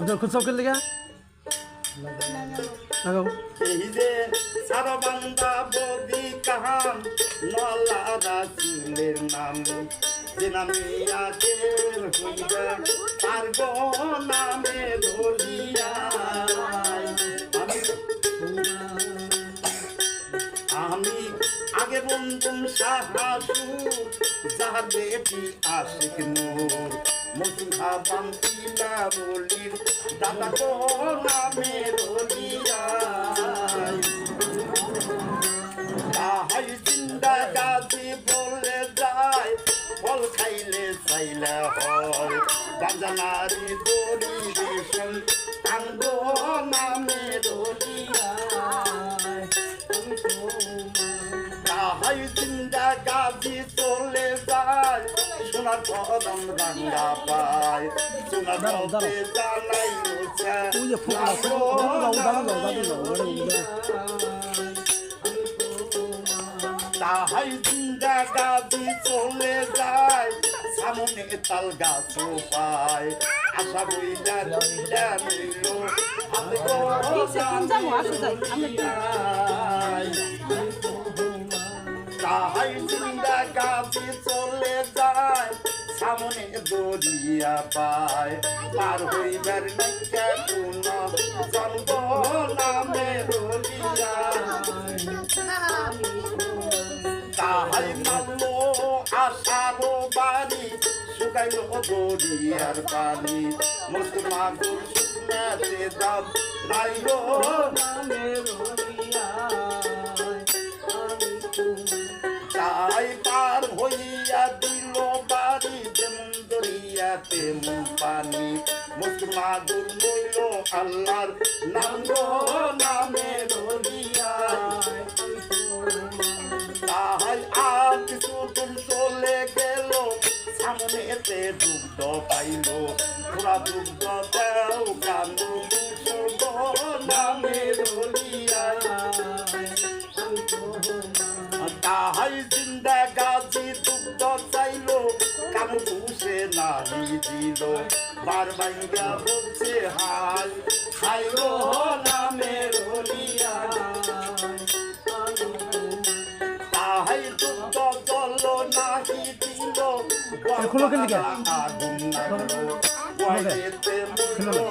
ওদের খুব চৌকের লেগে লাগাও এই যে সারবান্দা বদি কাহান নলা রাসুলের নাম যে নামে আজের হইবে নামে ধরিয়া আমি আগে বন্ধুম সাহাসু যাহার বেটি আশিক নূর। মসুহা বান্তিলা বলির, দাদা গো নামে ধরিয়া তাহাই চিন্তা গাছি বলে যায় ফল খাইলে চাইলে হয়। গাঞ্জানারি দড়ি রেশম গাছি চলে যায় সোনার কদম রাঙ্গা পায় সোনার পথে জানাই তাহাই চিন্তা গাছি চলে যায় সামনে তাল গাছ পায় আশা বইলা দিলা নিল আমি তো যাব তাহাই চিন্তা গাছি চলে যায়, সামনে দরিয়া পায়। পার হইবার নাইকা কোন জন্ম নামে রলিয়া তাহাই মানলো আশার বাড়ি শুকাইল দরিয়ার পানি। মস্ত মাগুর শুকনাতে দাম, নাইলো নামে রলিয়া তেমন পানি মস্ত মাগুর লইল আল্লাহর নাম গো নামে রলিয়া তাহাই আর কিছু দূর চলে গেল, সামনেতে দুগ্ধ পাইল ওরা দুগ্ধ দেও। নাহি দিল বার বাইরা বলছে হাই গো রলিয়া তাহাই দুগ্ধ জল নাহি দিল খুলো কেন দিকে? আগুন লাগল গো